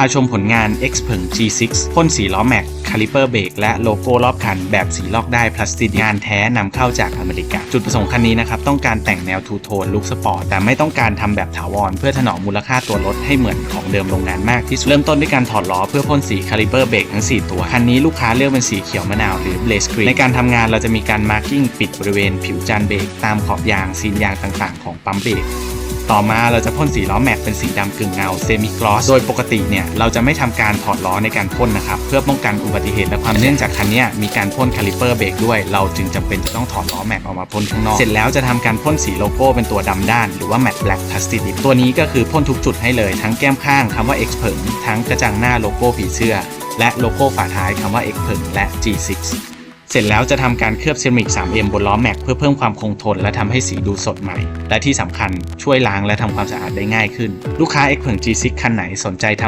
พาชมผลงาน X เผิง G6 พ่นสีล้อแม็ก คาลิเปอร์เบรกและโลโก้รอบคัน แบบสีลอกได้พลาสติกงานแท้นำเข้าจากอเมริกา จุดประสงค์คันนี้นะครับ ต้องการแต่งแนวทูโทนลุคสปอร์ต แต่ไม่ต้องการทำแบบถาวร เพื่อถนอมมูลค่าตัวรถให้เหมือนของเดิมโรงงานมากที่สุดเริ่มต้นด้วยการถอดล้อเพื่อพ่นสีคาลิเปอร์เบรกทั้ง 4 ตัว คันนี้ลูกค้าเลือกเป็นสีเขียวมะนาวหรือ Blaze Green ในการทำงานเราจะมีการมาร์กิ้งปิดบริเวณผิวจานเบรกตามขอบยางซีนยางต่าง ๆ ของปั๊มเบรก ต่อมาเราจะพ่นสีล้อแม็กเป็นสีดำกึ่งเงาเซมิกลอสโดยปกติเนี่ยเราจะไม่ทำการถอดล้อในการพ่นนะครับเพื่อป้องกันอุบัติเหตุและความเนื่องจากคันนี้มีการพ่นคาลิเปอร์เบรกด้วยเราจึงจำเป็นจะต้องถอดล้อแม็กออกมาพ่นข้างนอก เสร็จแล้วจะทำการพ่นสีโลโก้เป็นตัวดำด้านหรือว่าแมตต์แบล็กพลาสติกตัวนี้ก็คือพ่นทุกจุดให้เลยทั้งแก้มข้างคำว่า X เผิงทั้งกระจังหน้าโลโก้ผีเสื้อและโลโก้ฝาท้ายคำว่า X เผิงและ G6 เสร็จแล้วจะทำการเคลือบเซรามิก 3M บนล้อแม็กเพื่อเพิ่มความคงทนและทำให้สีดูสดใหม่ และที่สำคัญช่วยล้างและทำความสะอาดได้ง่ายขึ้น ลูกค้า X เผิง G6 คันไหนสนใจทำ